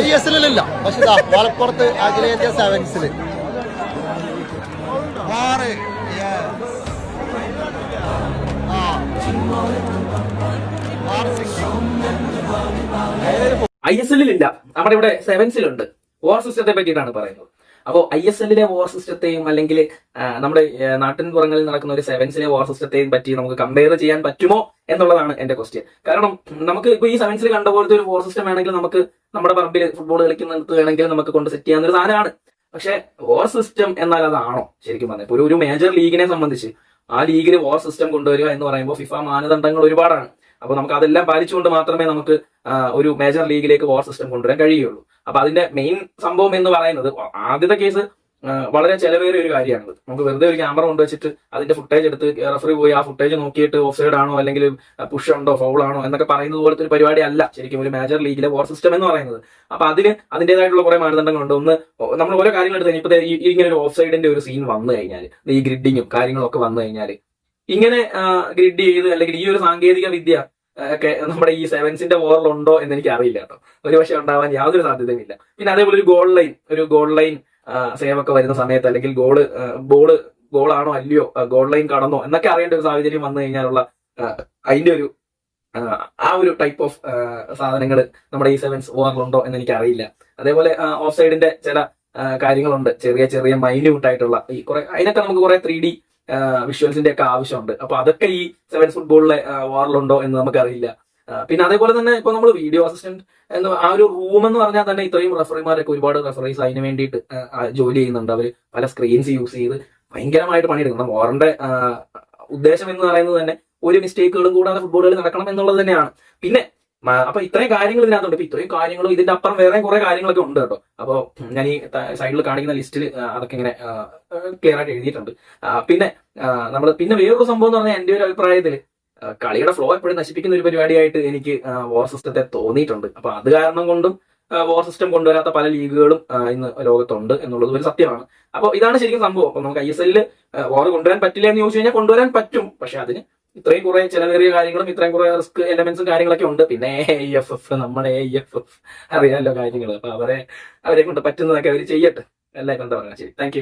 I S എല്ലിലില്ല. പക്ഷെ മലപ്പുറത്ത് അഖിലേന്ത്യാ സെവൻസിൽ ഐ എസ് എല്ലിലില്ല. നമ്മുടെ ഇവിടെ സെവൻസിലുണ്ട് ഓർ സിസ്റ്റത്തെ പറ്റിയിട്ടാണ് പറയുന്നത്. അപ്പോൾ ഐ എസ് എല്ലിലെ വോർ സിസ്റ്റത്തെയും അല്ലെങ്കിൽ നമ്മുടെ നാട്ടിൻ പുറങ്ങളിൽ നടക്കുന്ന ഒരു സെവൻസിലെ വോർ സിസ്റ്റത്തെയും പറ്റി നമുക്ക് കമ്പയർ ചെയ്യാൻ പറ്റുമോ എന്നുള്ളതാണ് എന്റെ ക്വസ്റ്റ്യൻ കാരണം നമുക്ക് ഇപ്പോൾ ഈ സെവൻസിൽ കണ്ട പോലത്തെ ഒരു വോർ സിസ്റ്റം വേണമെങ്കിൽ നമുക്ക് നമ്മുടെ പറമ്പിൽ ഫുട്ബോൾ കളിക്കുന്നിടത്ത് വേണമെങ്കിൽ നമുക്ക് കൊണ്ട് സെറ്റ് ചെയ്യാവുന്ന ഒരു സാധനമാണ്. പക്ഷേ വോർ സിസ്റ്റം എന്നാൽ അതാണോ? ശരിക്കും പറഞ്ഞാൽ ഇപ്പോൾ ഒരു മേജർ ലീഗിനെ സംബന്ധിച്ച് ആ ലീഗിൽ വോർ സിസ്റ്റം കൊണ്ടുവരിക എന്ന് പറയുമ്പോൾ ഫിഫ മാനദണ്ഡങ്ങൾ ഒരുപാടാണ്. അപ്പോൾ നമുക്ക് അതെല്ലാം പാലിച്ചുകൊണ്ട് മാത്രമേ നമുക്ക് ഒരു മേജർ ലീഗിലേക്ക് വാർ സിസ്റ്റം കൊണ്ടുവരാൻ കഴിയുള്ളൂ അപ്പൊ അതിന്റെ മെയിൻ സംഭവം എന്ന് പറയുന്നത് ആദ്യത്തെ കേസ് വളരെ ചെലവേറിയ ഒരു കാര്യമാണ് നമുക്ക് വെറുതെ ഒരു ക്യാമറ കൊണ്ടുവച്ചിട്ട് അതിന്റെ ഫുട്ടേജ് എടുത്ത് റെഫറി പോയി ആ ഫുട്ടേജ് നോക്കിയിട്ട് ഓഫ് സൈഡ് ആണോ അല്ലെങ്കിൽ പുഷ് ഉണ്ടോ ഫൗൾ ആണോ എന്നൊക്കെ പറയുന്നത് പോലത്തെ ഒരു പരിപാടി അല്ല. ശരിക്കും ഒരു മേജർ ലീഗിലെ വോർ സിസ്റ്റം എന്ന് പറയുന്നത്. അപ്പൊ അതിന് അതിന്റേതായിട്ടുള്ള കുറെ മാനദണ്ഡങ്ങളുണ്ട്. ഒന്ന് നമ്മൾ ഓരോ കാര്യങ്ങൾ എടുത്ത് കഴിഞ്ഞാൽ ഇപ്പൊ ഇങ്ങനെ ഒരു ഓഫ് സൈഡിന്റെ ഒരു സീൻ വന്നു കഴിഞ്ഞാൽ ഈ ഗ്രിഡിങ്ങും കാര്യങ്ങളൊക്കെ വന്നു കഴിഞ്ഞാൽ ഇങ്ങനെ ഗ്രിഡ് ചെയ്ത് അല്ലെങ്കിൽ ഈ ഒരു സാങ്കേതിക വിദ്യ ഒക്കെ നമ്മുടെ ഈ സെവൻസിന്റെ വോറിലുണ്ടോ എന്ന് എനിക്ക് അറിയില്ല കേട്ടോ. ഒരു പക്ഷേ ഉണ്ടാവാൻ യാതൊരു സാധ്യതയുമില്ല. പിന്നെ അതേപോലെ ഒരു ഗോൾ ലൈൻ ഒരു ഗോൾ ലൈൻ സേവൊക്കെ വരുന്ന സമയത്ത് അല്ലെങ്കിൽ ഗോൾ ബോൾ ഗോളാണോ അല്ലയോ ഗോൾ ലൈൻ കടന്നോ എന്നൊക്കെ അറിയേണ്ട ഒരു സാഹചര്യം വന്നു കഴിഞ്ഞാലുള്ള അതിന്റെ ഒരു ആ, ഒരു ടൈപ്പ് ഓഫ് സാധനങ്ങൾ നമ്മുടെ ഈ സെവൻസ് ഓവറിലുണ്ടോ എന്ന് എനിക്ക് അറിയില്ല. അതേപോലെ ഓഫ് സൈഡിന്റെ ചില കാര്യങ്ങളുണ്ട്. ചെറിയ ചെറിയ മൈന്യൂട്ട് ആയിട്ടുള്ള ഈ കുറെ അതിനൊക്കെ നമുക്ക് കുറെ ത്രീ ഡി വിഷ്വൽസിന്റെ ഒക്കെ ആവശ്യമുണ്ട്. അപ്പൊ അതൊക്കെ ഈ സെവൻസ് ഫുട്ബോളിലെ വാറിലുണ്ടോ എന്ന് നമുക്കറിയില്ല. പിന്നെ അതേപോലെ തന്നെ ഇപ്പൊ നമ്മൾ വീഡിയോ അസിസ്റ്റന്റ് എന്ന് ആ ഒരു റൂം എന്ന് പറഞ്ഞാൽ തന്നെ ഇത്രയും റെഫറിമാരൊക്കെ ഒരുപാട് റെഫറീസ് അതിന് വേണ്ടിയിട്ട് ജോലി ചെയ്യുന്നുണ്ട്. അവർ പല സ്ക്രീൻസ് യൂസ് ചെയ്ത് ഭയങ്കരമായിട്ട് പണിയെടുക്കുന്നു വാറിന്റെ ഉദ്ദേശം എന്ന് പറയുന്നത് തന്നെ ഒരു മിസ്റ്റേക്കുകളും കൂടാതെ ഫുട്ബോളുകൾ നടക്കണം എന്നുള്ളത് തന്നെയാണ്. പിന്നെ അപ്പൊ ഇത്രയും കാര്യങ്ങൾ ഇതിനകത്തുണ്ട്. ഇപ്പൊ ഇത്രയും കാര്യങ്ങളും ഇതിന്റെ അപ്പുറം വേറെ കുറെ കാര്യങ്ങളൊക്കെ ഉണ്ട് കേട്ടോ. അപ്പൊ ഞാൻ ഈ സൈഡിൽ കാണിക്കുന്ന ലിസ്റ്റിൽ അതൊക്കെ ഇങ്ങനെ ക്ലിയർ ആയിട്ട് എഴുതിയിട്ടുണ്ട്. പിന്നെ നമ്മൾ പിന്നെ വേറൊരു സംഭവം എന്ന് പറഞ്ഞാൽ എന്റെ ഒരു അഭിപ്രായത്തിൽ കളിയുടെ ഫ്ലോ എപ്പോഴും നശിപ്പിക്കുന്ന ഒരു പരിപാടിയായിട്ട് എനിക്ക് വോർ സിസ്റ്റത്തെ തോന്നിയിട്ടുണ്ട്. അപ്പൊ അത് കാരണം കൊണ്ടും വോർ സിസ്റ്റം കൊണ്ടുവരാത്ത പല ലീഗുകളും ഇന്ന് ലോകത്തുണ്ട് എന്നുള്ളത് ഒരു സത്യമാണ്. അപ്പോൾ ഇതാണ് ശരിക്കും സംഭവം. അപ്പൊ നമുക്ക് ഐ എസ് എല്ലിൽ വോർ കൊണ്ടുവരാൻ പറ്റില്ല എന്ന് ചോദിച്ചു കഴിഞ്ഞാൽ കൊണ്ടുവരാൻ പറ്റും. പക്ഷെ അതിന് ഇത്രയും കുറെ ചെലവേറിയ കാര്യങ്ങളും ഇത്രയും കുറെ റിസ്ക് എലമെന്റ്സും കാര്യങ്ങളൊക്കെ ഉണ്ട്. പിന്നെ എ എഫ് എഫ് നമ്മുടെ എ എഫ് എഫ് അറിയാമല്ലോ കാര്യങ്ങൾ അപ്പൊ അവരെ അവരെ കൊണ്ട് പറ്റുന്നതൊക്കെ അവർ ചെയ്യട്ടെ. എല്ലാവർക്കും എന്താ പറയുക? ശരി. താങ്ക്